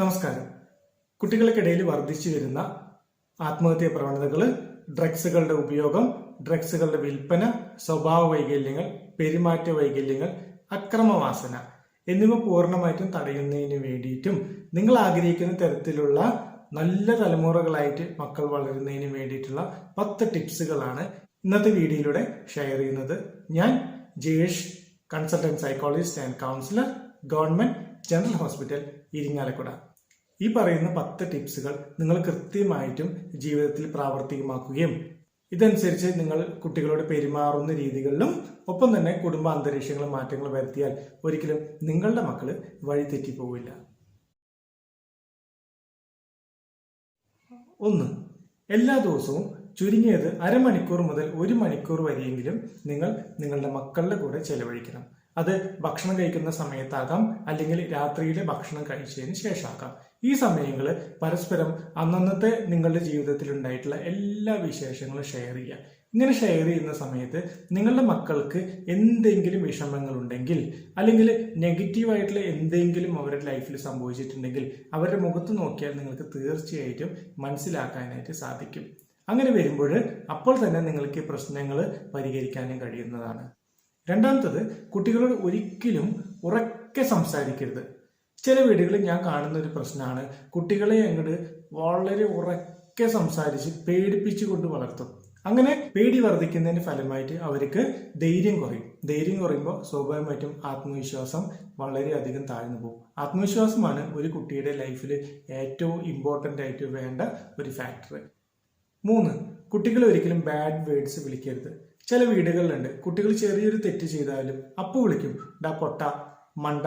നമസ്കാരം. കുട്ടികൾക്കിടയിൽ വർദ്ധിച്ചു വരുന്ന ആത്മഹത്യ പ്രവണതകൾ ഡ്രഗ്സുകളുടെ ഉപയോഗം ഡ്രഗ്സുകളുടെ വിൽപ്പന സ്വഭാവ വൈകല്യങ്ങൾ പെരുമാറ്റ വൈകല്യങ്ങൾ അക്രമവാസന എന്നിവ പൂർണമായിട്ടും തടയുന്നതിന് വേണ്ടിയിട്ടും നിങ്ങൾ ആഗ്രഹിക്കുന്ന തരത്തിലുള്ള നല്ല തലമുറകളായിട്ട് മക്കൾ വളരുന്നതിന് വേണ്ടിയിട്ടുള്ള പത്ത് ടിപ്സുകളാണ് ഇന്നത്തെ വീഡിയോയിലൂടെ ഷെയർ ചെയ്യുന്നത്. ഞാൻ Jayesh consultant psychologist and counsellor government general hospital Irinjalakuda. ഈ പറയുന്ന പത്ത് ടിപ്സുകൾ നിങ്ങൾ കൃത്യമായിട്ടും ജീവിതത്തിൽ പ്രാവർത്തികമാക്കുകയും ഇതനുസരിച്ച് നിങ്ങൾ കുട്ടികളോട് പെരുമാറുന്ന രീതികളിലും ഒപ്പം തന്നെ കുടുംബ അന്തരീക്ഷങ്ങളും മാറ്റങ്ങളും വരുത്തിയാൽ ഒരിക്കലും നിങ്ങളുടെ മക്കൾ വഴിതെറ്റിപ്പോവില്ല ഒന്ന് എല്ലാ ദിവസവും ചുരുങ്ങിയത് അരമണിക്കൂർ മുതൽ ഒരു മണിക്കൂർ വരെയെങ്കിലും നിങ്ങൾ നിങ്ങളുടെ മക്കളുടെ കൂടെ ചെലവഴിക്കണം. അത് ഭക്ഷണം കഴിക്കുന്ന സമയത്താകാം അല്ലെങ്കിൽ രാത്രിയിലെ ഭക്ഷണം കഴിച്ചതിന് ശേഷമാകാം. ഈ സമയങ്ങൾ പരസ്പരം അന്നന്നത്തെ നിങ്ങളുടെ ജീവിതത്തിൽ ഉണ്ടായിട്ടുള്ള എല്ലാ വിശേഷങ്ങളും ഷെയർ ചെയ്യുക. ഇങ്ങനെ ഷെയർ ചെയ്യുന്ന സമയത്ത് നിങ്ങളുടെ മക്കൾക്ക് എന്തെങ്കിലും വിഷമങ്ങൾ ഉണ്ടെങ്കിൽ അല്ലെങ്കിൽ നെഗറ്റീവായിട്ടുള്ള എന്തെങ്കിലും അവരുടെ ലൈഫിൽ സംഭവിച്ചിട്ടുണ്ടെങ്കിൽ അവരുടെ മുഖത്ത് നോക്കിയാൽ നിങ്ങൾക്ക് തീർച്ചയായിട്ടും മനസ്സിലാക്കാനായിട്ട് സാധിക്കും. അങ്ങനെ വരുമ്പോൾ അപ്പോൾ തന്നെ നിങ്ങൾക്ക് പ്രശ്നങ്ങൾ പരിഹരിക്കാനും കഴിയുന്നതാണ്. രണ്ടാമത്തത് കുട്ടികളോട് ഒരിക്കലും ഉറക്കെ സംസാരിക്കരുത്. ചില വീടുകളിൽ ഞാൻ കാണുന്ന ഒരു പ്രശ്നമാണ്. കുട്ടികളെ അങ്ങോട്ട് വളരെ ഉറക്കെ സംസാരിച്ച് പേടിപ്പിച്ചു കൊണ്ട് വളർത്തും. അങ്ങനെ പേടി വർദ്ധിക്കുന്നതിന് ഫലമായിട്ട് അവർക്ക് ധൈര്യം കുറയും. ധൈര്യം കുറയുമ്പോൾ സ്വാഭാവികമായിട്ടും ആത്മവിശ്വാസം വളരെയധികം താഴ്ന്നു പോകും. ആത്മവിശ്വാസമാണ് ഒരു കുട്ടിയുടെ ലൈഫിൽ ഏറ്റവും ഇമ്പോർട്ടന്റ് ആയിട്ട് വേണ്ട ഒരു ഫാക്ടർ മൂന്ന് കുട്ടികളെ ഒരിക്കലും ബാഡ് വേർഡ്സ് വിളിക്കരുത്. ചില വീടുകളിലുണ്ട്. കുട്ടികൾ ചെറിയൊരു തെറ്റ് ചെയ്താലും അപ്പോൾ വിളിക്കും. ഡാ പൊട്ട മണ്ട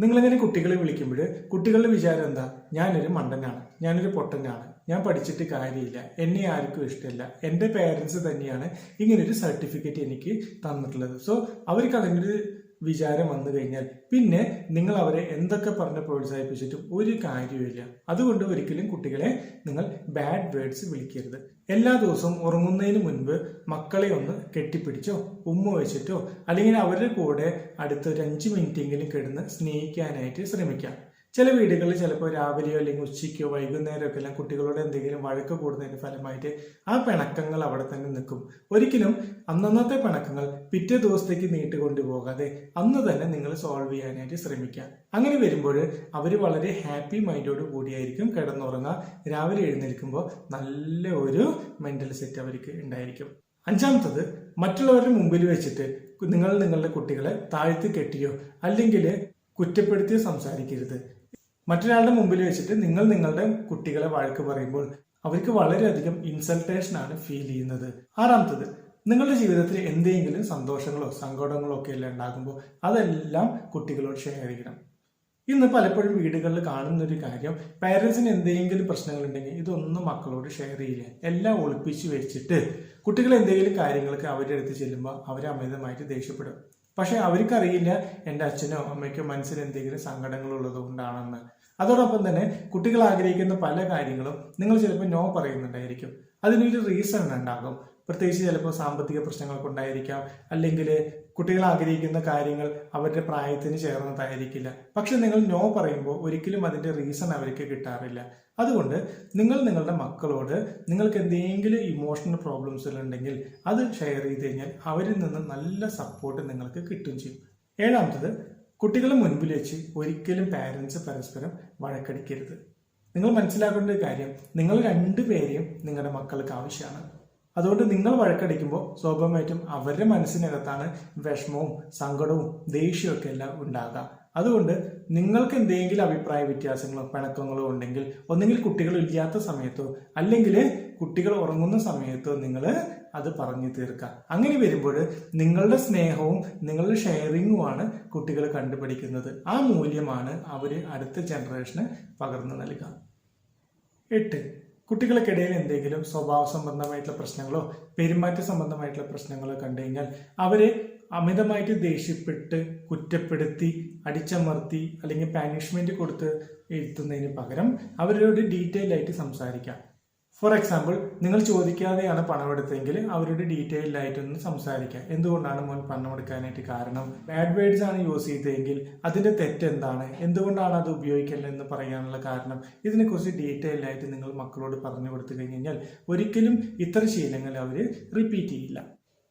നിങ്ങളിങ്ങനെ കുട്ടികളെ വിളിക്കുമ്പോൾ കുട്ടികളുടെ വിചാരം എന്താ? ഞാനൊരു മണ്ടനാണ് ഞാനൊരു പൊട്ടനാണ് ഞാൻ പഠിച്ചിട്ട് കാര്യമില്ല എന്നെ ആർക്കും ഇഷ്ടമില്ല എന്റെ പേരൻസ് തന്നെയാണ് ഇങ്ങനൊരു സർട്ടിഫിക്കറ്റ് എനിക്ക് തന്നിട്ടുള്ളത്. സോ അവർക്ക് അതിനൊരു വിചാരം വന്നു കഴിഞ്ഞാൽ പിന്നെ നിങ്ങൾ അവരെ എന്തൊക്കെ പറഞ്ഞ് പ്രോത്സാഹിപ്പിച്ചിട്ടും ഒരു കാര്യമില്ല അതുകൊണ്ട് ഒരിക്കലും കുട്ടികളെ നിങ്ങൾ ബാഡ് വേർഡ്സ് വിളിക്കരുത്. എല്ലാ ദിവസവും ഉറങ്ങുന്നതിന് മുൻപ് മക്കളെ ഒന്ന് കെട്ടിപ്പിടിച്ചോ ഉമ്മ വെച്ചിട്ടോ അല്ലെങ്കിൽ അവരുടെ കൂടെ അടുത്ത ഒരു അഞ്ച് മിനിറ്റെങ്കിലും കിടന്ന് സ്നേഹിക്കാനായിട്ട് ശ്രമിക്കാം. ചില വീടുകളിൽ ചിലപ്പോൾ രാവിലെയോ അല്ലെങ്കിൽ ഉച്ചയ്ക്കോ വൈകുന്നേരമൊക്കെ എല്ലാം കുട്ടികളോട് എന്തെങ്കിലും വഴക്ക് കൂടുന്നതിന്റെ ഫലമായിട്ട് ആ പിണക്കങ്ങൾ അവിടെ തന്നെ നിൽക്കും. ഒരിക്കലും അന്നന്നത്തെ പിണക്കങ്ങൾ പിറ്റേ ദിവസത്തേക്ക് നീട്ടുകൊണ്ടു പോകാതെ അന്ന് തന്നെ നിങ്ങൾ സോൾവ് ചെയ്യാനായിട്ട് ശ്രമിക്കുക. അങ്ങനെ വരുമ്പോൾ അവർ വളരെ ഹാപ്പി മൈൻഡോട് കൂടിയായിരിക്കും കിടന്നുറങ്ങുക. രാവിലെ എഴുന്നേൽക്കുമ്പോൾ നല്ല ഒരു മെന്റൽ സെറ്റ് അവർക്ക് ഉണ്ടായിരിക്കും. അഞ്ചാമത്തത് മറ്റുള്ളവരുടെ മുമ്പിൽ വെച്ചിട്ട് നിങ്ങൾ നിങ്ങളുടെ കുട്ടികളെ താഴ്ത്തി കെട്ടിയോ അല്ലെങ്കിൽ കുറ്റപ്പെടുത്തി സംസാരിക്കരുത്. മറ്റൊരാളുടെ മുമ്പിൽ വെച്ചിട്ട് നിങ്ങൾ നിങ്ങളുടെ കുട്ടികളെ വഴക്ക് പറയുമ്പോൾ അവർക്ക് വളരെയധികം ഇൻസൾട്ടേഷൻ ആണ് ഫീൽ ചെയ്യുന്നത്. ആറാമത്തത് നിങ്ങളുടെ ജീവിതത്തിൽ എന്തെങ്കിലും സന്തോഷങ്ങളോ സങ്കടങ്ങളോ ഒക്കെ എല്ലാം ഉണ്ടാകുമ്പോൾ അതെല്ലാം കുട്ടികളോട് ഷെയർ ചെയ്യണം. ഇന്ന് പലപ്പോഴും വീടുകളിൽ കാണുന്ന ഒരു കാര്യം പേരൻസിന് എന്തെങ്കിലും പ്രശ്നങ്ങളുണ്ടെങ്കിൽ ഇതൊന്നും മക്കളോട് ഷെയർ ചെയ്യില്ല. എല്ലാം ഒളിപ്പിച്ച് വെച്ചിട്ട് കുട്ടികൾ എന്തെങ്കിലും കാര്യങ്ങൾക്ക് അവരുടെ അടുത്ത് ചെല്ലുമ്പോൾ അവർ അമിതമായിട്ട് ദേഷ്യപ്പെടും. പക്ഷെ അവർക്കറിയില്ല എന്റെ അച്ഛനോ അമ്മയ്ക്കോ മനസ്സിൽ എന്തെങ്കിലും സങ്കടങ്ങളുള്ളത് കൊണ്ടാണെന്ന് അതോടൊപ്പം തന്നെ കുട്ടികൾ ആഗ്രഹിക്കുന്ന പല കാര്യങ്ങളും നിങ്ങൾ ചിലപ്പോൾ നോ പറയുന്നുണ്ടായിരിക്കും. അതിനൊരു റീസൺ ഉണ്ടാകും. പ്രത്യേകിച്ച് ചിലപ്പോൾ സാമ്പത്തിക പ്രശ്നങ്ങൾ ഉണ്ടായിരിക്കാം. അല്ലെങ്കിൽ കുട്ടികൾ ആഗ്രഹിക്കുന്ന കാര്യങ്ങൾ അവരുടെ പ്രായത്തിന് ചേർന്നതായിരിക്കില്ല. പക്ഷെ നിങ്ങൾ നോ പറയുമ്പോൾ ഒരിക്കലും അതിന്റെ റീസൺ അവർക്ക് കിട്ടാറില്ല. അതുകൊണ്ട് നിങ്ങൾ നിങ്ങളുടെ മക്കളോട് നിങ്ങൾക്ക് എന്തെങ്കിലും ഇമോഷണൽ പ്രോബ്ലംസ് ഉണ്ടെങ്കിൽ അത് ഷെയർ ചെയ്ത് കഴിഞ്ഞാൽ അവരിൽ നിന്ന് നല്ല സപ്പോർട്ട് നിങ്ങൾക്ക് കിട്ടും ചെയ്യും. ഏഴാമത്തത് കുട്ടികളെ മുൻപിൽ വെച്ച് ഒരിക്കലും പാരൻസ് പരസ്പരം വഴക്കടിക്കരുത്. നിങ്ങൾ മനസ്സിലാക്കേണ്ട ഒരു കാര്യം നിങ്ങൾ രണ്ടുപേരെയും നിങ്ങളുടെ മക്കൾക്ക് ആവശ്യമാണ്. അതുകൊണ്ട് നിങ്ങൾ വഴക്കടിക്കുമ്പോൾ സ്വാഭാവികമായിട്ടും അവരുടെ മനസ്സിനകത്താണ് വിഷമവും സങ്കടവും ദേഷ്യവും ഒക്കെ എല്ലാം ഉണ്ടാകുക അതുകൊണ്ട് നിങ്ങൾക്ക് എന്തെങ്കിലും അഭിപ്രായ വ്യത്യാസങ്ങളോ പിണക്കങ്ങളോ ഉണ്ടെങ്കിൽ ഒന്നെങ്കിൽ കുട്ടികൾ ഇല്ലാത്ത സമയത്തോ അല്ലെങ്കിൽ കുട്ടികൾ ഉറങ്ങുന്ന സമയത്തോ നിങ്ങൾ അത് പറഞ്ഞു തീർക്കുക. അങ്ങനെ വരുമ്പോൾ നിങ്ങളുടെ സ്നേഹവും നിങ്ങളുടെ ഷെയറിങ്ങുമാണ് കുട്ടികൾ കണ്ടുപിടിക്കുന്നത്. ആ മൂല്യമാണ് അവർ അടുത്ത ജനറേഷന് പകർന്നു നൽകുക. എട്ട്. കുട്ടികൾക്കിടയിൽ എന്തെങ്കിലും സ്വഭാവ സംബന്ധമായിട്ടുള്ള പ്രശ്നങ്ങളോ പെരുമാറ്റ സംബന്ധമായിട്ടുള്ള പ്രശ്നങ്ങളോ കണ്ടു കഴിഞ്ഞാൽ അവരെ അമിതമായിട്ട് ദേഷ്യപ്പെട്ട് കുറ്റപ്പെടുത്തി അടിച്ചമർത്തി അല്ലെങ്കിൽ പാനിഷ്മെന്റ് കൊടുത്ത് എഴുത്തുന്നതിന് പകരം അവരോട് ഡീറ്റെയിൽ ആയിട്ട് സംസാരിക്കാം. ഫോർ എക്സാമ്പിൾ നിങ്ങൾ ചോദിക്കാതെയാണ് പണമെടുത്തതെങ്കിൽ അവരുടെ ഡീറ്റെയിൽഡ് ആയിട്ടൊന്ന് സംസാരിക്കുക എന്തുകൊണ്ടാണ് മോൻ പണം എടുക്കാനായിട്ട് കാരണം? ബാഡ് വേർഡ്സ് ആണ് യൂസ് ചെയ്തതെങ്കിൽ അതിന്റെ തെറ്റ് എന്താണ് എന്തുകൊണ്ടാണ് അത് ഉപയോഗിക്കേണ്ടതെന്ന് പറയാനുള്ള കാരണം? ഇതിനെക്കുറിച്ച് ഡീറ്റെയിൽഡ് ആയിട്ട് നിങ്ങൾ മക്കളോട് പറഞ്ഞു കൊടുത്തു കഴിഞ്ഞാൽ ഒരിക്കലും ഇത്തരം ശീലങ്ങൾ അവർ റിപ്പീറ്റ് ചെയ്യില്ല.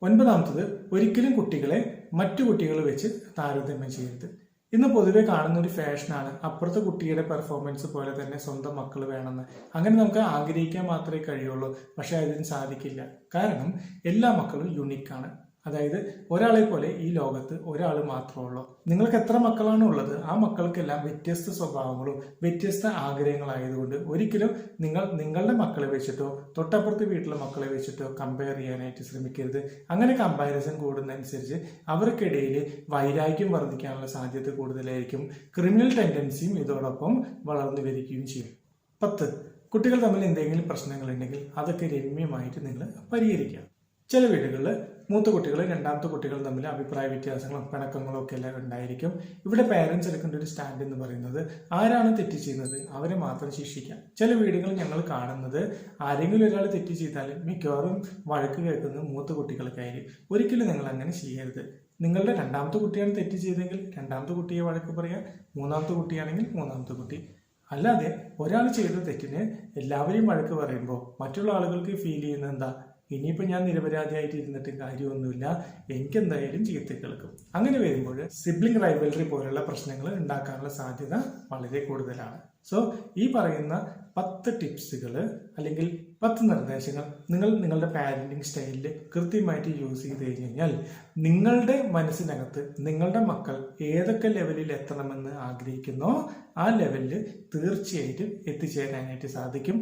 ഒൻപതാമത്തത് ഒരിക്കലും കുട്ടികളെ മറ്റു കുട്ടികൾ വെച്ച് താരതമ്യം ചെയ്യരുത്. ഇന്ന് പൊതുവെ കാണുന്ന ഒരു ഫാഷനാണ്. അപ്പുറത്തെ കുട്ടിയുടെ പെർഫോമൻസ് പോലെ തന്നെ സ്വന്തം മക്കൾ വേണമെന്ന്. അങ്ങനെ നമുക്ക് ആഗ്രഹിക്കാൻ മാത്രമേ കഴിയുള്ളൂ. പക്ഷെ അതിന് സാധിക്കില്ല. കാരണം എല്ലാ മക്കളും യുണീക്കാണ് അതായത് ഒരാളെ പോലെ ഈ ലോകത്ത് ഒരാൾ മാത്രമേ ഉള്ളൂ നിങ്ങൾക്ക് എത്ര മക്കളാണ് ഉള്ളത് ആ മക്കൾക്കെല്ലാം വ്യത്യസ്ത സ്വഭാവങ്ങളും വ്യത്യസ്ത ആഗ്രഹങ്ങളായതുകൊണ്ട് ഒരിക്കലും നിങ്ങൾ നിങ്ങളുടെ മക്കളെ വെച്ചിട്ടോ തൊട്ടപ്പുറത്തെ വീട്ടിലെ മക്കളെ വെച്ചിട്ടോ കമ്പയർ ചെയ്യാനായിട്ട് ശ്രമിക്കരുത്. അങ്ങനെ കമ്പാരിസൺ കൂടുന്നതനുസരിച്ച് അവർക്കിടയിൽ വൈരാഗ്യം വർദ്ധിക്കാനുള്ള സാധ്യത കൂടുതലായിരിക്കും. ക്രിമിനൽ ടെൻഡൻസിയും ഇതോടൊപ്പം വളർന്നു വരികയും ചെയ്യും. പത്ത്. കുട്ടികൾ തമ്മിൽ എന്തെങ്കിലും പ്രശ്നങ്ങളുണ്ടെങ്കിൽ അതൊക്കെ രമ്യമായിട്ട് നിങ്ങൾ പരിഹരിക്കുക. ചില വീടുകളിൽ മൂത്ത കുട്ടികളും രണ്ടാമത്തെ കുട്ടികളും തമ്മിൽ അഭിപ്രായ വ്യത്യാസങ്ങളും പിണക്കങ്ങളും ഒക്കെ എല്ലാം ഉണ്ടായിരിക്കും. ഇവിടെ പേരൻസ് എടുക്കേണ്ട ഒരു സ്റ്റാൻഡ് എന്ന് പറയുന്നത് ആരാണ് തെറ്റ് ചെയ്യുന്നത്? അവരെ മാത്രം ശിക്ഷിക്കാം. ചില വീടുകൾ ഞങ്ങൾ കാണുന്നത് ആരെങ്കിലും ഒരാൾ തെറ്റ് ചെയ്താൽ മിക്കവാറും വഴക്ക് കേൾക്കുന്നത് മൂത്ത കുട്ടികൾക്കായിരിക്കും. ഒരിക്കലും നിങ്ങൾ അങ്ങനെ ചെയ്യരുത്. നിങ്ങളുടെ രണ്ടാമത്തെ കുട്ടിയാണ് തെറ്റ് ചെയ്തെങ്കിൽ രണ്ടാമത്തെ കുട്ടിയെ വഴക്ക് പറയാം. മൂന്നാമത്തെ കുട്ടിയാണെങ്കിൽ മൂന്നാമത്തെ കുട്ടി. അല്ലാതെ ഒരാൾ ചെയ്ത തെറ്റിന് എല്ലാവരെയും വഴക്ക് പറയുമ്പോൾ മറ്റുള്ള ആളുകൾക്ക് ഫീൽ ചെയ്യുന്നത് എന്താ? ഇനിയിപ്പോൾ ഞാൻ നിരപരാധിയായിട്ട് ഇരുന്നിട്ട് കാര്യമൊന്നുമില്ല. എനിക്കെന്തായാലും ചീത്ത കേൾക്കും. അങ്ങനെ വരുമ്പോൾ സിബ്ലിംഗ് റൈബലറി പോലുള്ള പ്രശ്നങ്ങൾ ഉണ്ടാക്കാനുള്ള സാധ്യത വളരെ കൂടുതലാണ്. സോ ഈ പറയുന്ന പത്ത് ടിപ്സുകൾ അല്ലെങ്കിൽ പത്ത് നിർദ്ദേശങ്ങൾ നിങ്ങൾ നിങ്ങളുടെ പാരന്റിങ് സ്റ്റൈലിൽ കൃത്യമായിട്ട് യൂസ് ചെയ്ത് കഴിഞ്ഞ് കഴിഞ്ഞാൽ നിങ്ങളുടെ മനസ്സിനകത്ത് നിങ്ങളുടെ മക്കൾ ഏതൊക്കെ ലെവലിൽ എത്തണമെന്ന് ആഗ്രഹിക്കുന്നോ ആ ലെവലിൽ തീർച്ചയായിട്ടും എത്തിച്ചേരാനായിട്ട് സാധിക്കും.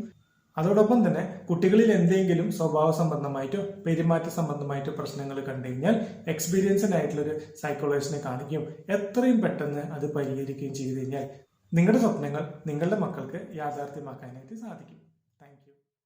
അതോടൊപ്പം തന്നെ കുട്ടികളിൽ എന്തെങ്കിലും സ്വഭാവ സംബന്ധമായിട്ടോ പെരുമാറ്റ സംബന്ധമായിട്ടോ പ്രശ്നങ്ങൾ കണ്ടു കഴിഞ്ഞാൽ എക്സ്പീരിയൻസ്ഡ് ആയിട്ടുള്ള ഒരു സൈക്കോളജിസ്റ്റിനെ കാണിക്കുകയും എത്രയും പെട്ടെന്ന് അത് പരിഹരിക്കുകയും ചെയ്തു കഴിഞ്ഞാൽ നിങ്ങളുടെ സ്വപ്നങ്ങൾ നിങ്ങളുടെ മക്കൾക്ക് യാഥാർത്ഥ്യമാക്കാനായിട്ട് സാധിക്കും.